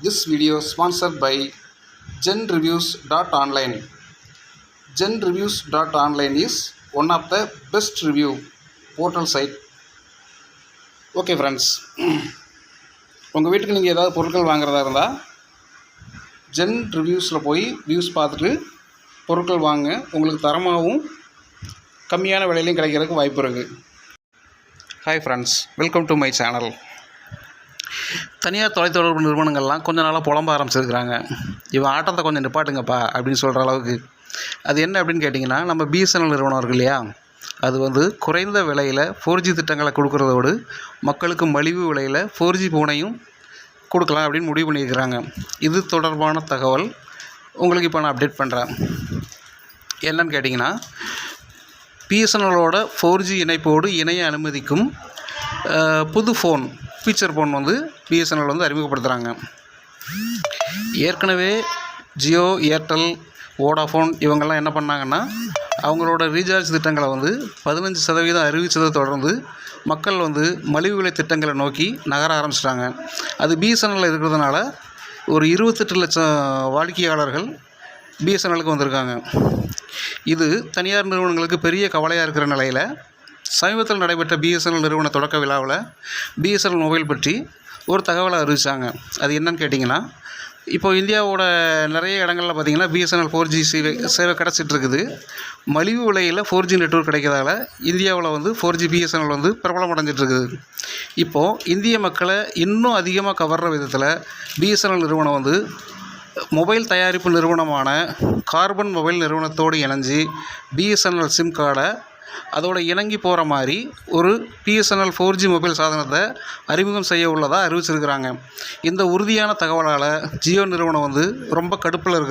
This video sponsor by Zen reviews dot online Zen reviews dot online is one of the best review portal site okay friends உங்கள் வீட்டுக்கு நீங்கள் ஏதாவது பொருட்கள் வாங்குறதா இருந்தால் gen ரிவ்யூஸில் போய் வியூஸ் பார்த்துட்டு பொருட்கள் வாங்க. உங்களுக்கு தரமாகவும் கம்மியான விலையிலையும் கிடைக்கிறதுக்கு வாய்ப்பு இருக்குது hi friends welcome to my channel தனியார் தொலைத்தொடர்பு நிறுவனங்கள்லாம் கொஞ்ச நாளாக புலம்ப ஆரம்பிச்சிருக்கிறாங்க. இவன் ஆட்டத்தை கொஞ்சம் நிப்பாட்டுங்கப்பா அப்படின்னு சொல்கிற அளவுக்கு. அது என்ன அப்படின்னு கேட்டிங்கன்னா நம்ம பிஎஸ்என்எல் நிறுவனம் இருக்கு இல்லையா? அது வந்து குறைந்த விலையில் ஃபோர் ஜி திட்டங்களை கொடுக்குறதோடு மக்களுக்கு மலிவு விலையில் ஃபோர் ஜி ஃபோனையும் கொடுக்கலாம் அப்படின்னு முடிவு பண்ணியிருக்கிறாங்க. இது தொடர்பான தகவல் உங்களுக்கு இப்போ நான் அப்டேட் பண்ணுறேன் என்னன்னு கேட்டிங்கன்னா பிஎஸ்என்எலோட ஃபோர் ஜி இணைப்போடு இணைய அனுமதிக்கும் புது ஃபோன் ஃபீச்சர் ஃபோன் வந்து பிஎஸ்என்எல் வந்து அறிமுகப்படுத்துகிறாங்க ஏற்கனவே ஜியோ ஏர்டெல் வோடாஃபோன் இவங்கெல்லாம் என்ன பண்ணாங்கன்னா அவங்களோட ரீசார்ஜ் திட்டங்களை வந்து பதினஞ்சு சதவீதம் அறிவித்ததை தொடர்ந்து மக்கள் வந்து மலிவு விலை திட்டங்களை நோக்கி நகர ஆரம்பிச்சிட்டாங்க. அது பிஎஸ்என்எல் இருக்கிறதுனால ஒரு இருபத்தெட்டு லட்சம் வாடிக்கையாளர்கள் பிஎஸ்என்எலுக்கு வந்திருக்காங்க. இது தனியார் நிறுவனங்களுக்கு பெரிய கவலையாக இருக்கிற நிலையில் சமீபத்தில் நடைபெற்ற பிஎஸ்என்எல் நிறுவன தொடக்க விழாவில் பிஎஸ்என்எல் மொபைல் பற்றி ஒரு தகவலை அறிவித்தாங்க அது என்னன்னு கேட்டிங்கன்னா இப்போ இந்தியாவோட நிறைய இடங்களில் பார்த்தீங்கன்னா பிஎஸ்என்எல் ஃபோர் ஜி சேவை சேவை கிடச்சிட்டு இருக்குது மலிவு விலையில் ஃபோர் ஜி நெட்ஒர்க் கிடைக்கிறதால இந்தியாவில் வந்து ஃபோர் ஜி பிஎஸ்என்எல் வந்து பிரபலம் அடைஞ்சிட்ருக்குது. இப்போது இந்திய மக்களை இன்னும் அதிகமாக கவர்ற விதத்தில் பிஎஸ்என்எல் நிறுவனம் வந்து மொபைல் தயாரிப்பு நிறுவனமான கார்பன் மொபைல் நிறுவனத்தோடு இணைஞ்சு பிஎஸ்என்எல் சிம் கார்டை அதோட இணங்கி போகிற மாதிரி ஒரு பிஎஸ்என்எல் ஃபோர் ஜி மொபைல் சாதனத்தை அறிமுகம் செய்ய உள்ளதாக அறிவிச்சிருக்கிறாங்க. இந்த உறுதியான தகவலால் ஜியோ நிறுவனம் வந்து ரொம்ப கடுப்பில் இருக்குது